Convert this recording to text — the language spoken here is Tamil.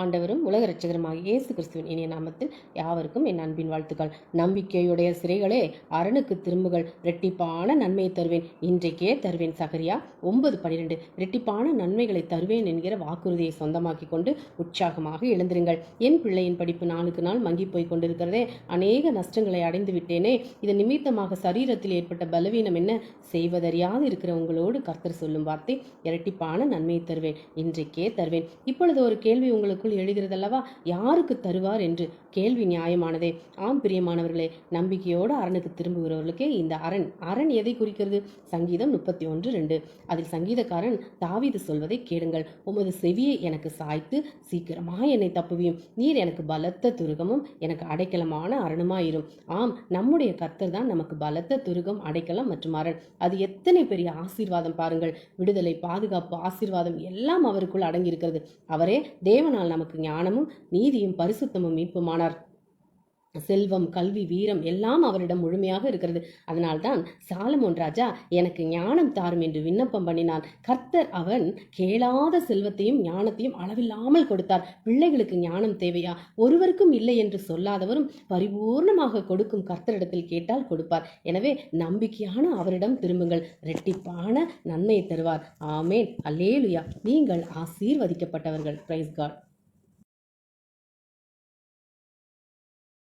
ஆண்டவரும் உலக ரட்சகருமாக இயேசு கிறிஸ்துவின் இனிய நாமத்தில் யாவருக்கும் என் அன்பின் வாழ்த்துக்கள். நம்பிக்கையுடைய சிறைகளே அரணுக்கு திரும்புகள் ரெட்டிப்பான நன்மையை தருவேன் இன்றைக்கே தருவேன் சகரியா. ஒன்பது பனிரெண்டு ரெட்டிப்பான நன்மைகளை தருவேன் என்கிற வாக்குறுதியை சொந்தமாக்கி கொண்டு உற்சாகமாக எழுந்திருங்கள். என் பிள்ளையின் படிப்பு நாளுக்கு நாள் மங்கி போய் கொண்டிருக்கிறதே அநேக நஷ்டங்களை அடைந்து விட்டேனே. இதன் நிமித்தமாக சரீரத்தில் ஏற்பட்ட பலவீனம் என்ன? செய்வதறியாது இருக்கிற உங்களோடு கர்த்தர் சொல்லும் வார்த்தை இரட்டிப்பான நன்மையை தருவேன் இன்றைக்கே தருவேன். இப்பொழுது ஒரு கேள்வி உங்களுக்கு உங்களுக்குள் எழுகிறதல்லவா? யாருக்கு தருவார் என்று கேள்வி நியாயமானதே. ஆம் பிரியமானவர்களே நம்பிக்கையோடு அரணுக்கு திரும்புகிறவர்களுக்கே இந்த அரண். அரண் எதை குறிக்கிறது? சங்கீதம் முப்பத்தி ஒன்று ரெண்டு. அதில் சங்கீதக்காரன் தாவிது சொல்வதை கேளுங்கள். உமது செவியை எனக்கு சாய்த்து சீக்கிரமாக என்னை தப்புவியும். நீர் எனக்கு பலத்த துருகமும் எனக்கு அடைக்கலமான அரணுமாயிரும். ஆம் நம்முடைய கர்த்தர் தான் நமக்கு பலத்த துருகம் அடைக்கலம் மற்றும் அரண். அது எத்தனை பெரிய ஆசீர்வாதம் பாருங்கள். விடுதலை பாதுகாப்பு ஆசீர்வாதம் எல்லாம் அவருக்குள் அடங்கியிருக்கிறது. அவரே தேவனால் அதனால் நமக்கு ஞானமும் நீதியும் பரிசுத்தமும் மீட்புமானார். செல்வம் கல்வி வீரம் எல்லாம் அவரிடம் முழுமையாக இருக்கிறது. அதனால்தான் சாலமோன் ராஜா எனக்கு ஞானம் தாரும் என்று விண்ணப்பம் பண்ணினான். கர்த்தர் அவன் கேளாத செல்வத்தையும் ஞானத்தையும் அளவில்லாமல் கொடுத்தார். பிள்ளைகளுக்கு ஞானம் தேவையா? ஒருவருக்கும் இல்லை என்று சொல்லாதவரும் பரிபூர்ணமாக கொடுக்கும் கர்த்தரிடத்தில் கேட்டால் கொடுப்பார். எனவே நம்பிக்கையான அவரிடம் திரும்புங்கள். ரெட்டிப்பான நன்மையை தருவார். ஆமேன். அல்லேலுயா. நீங்கள் ஆசீர்வதிக்கப்பட்டவர்கள். Price God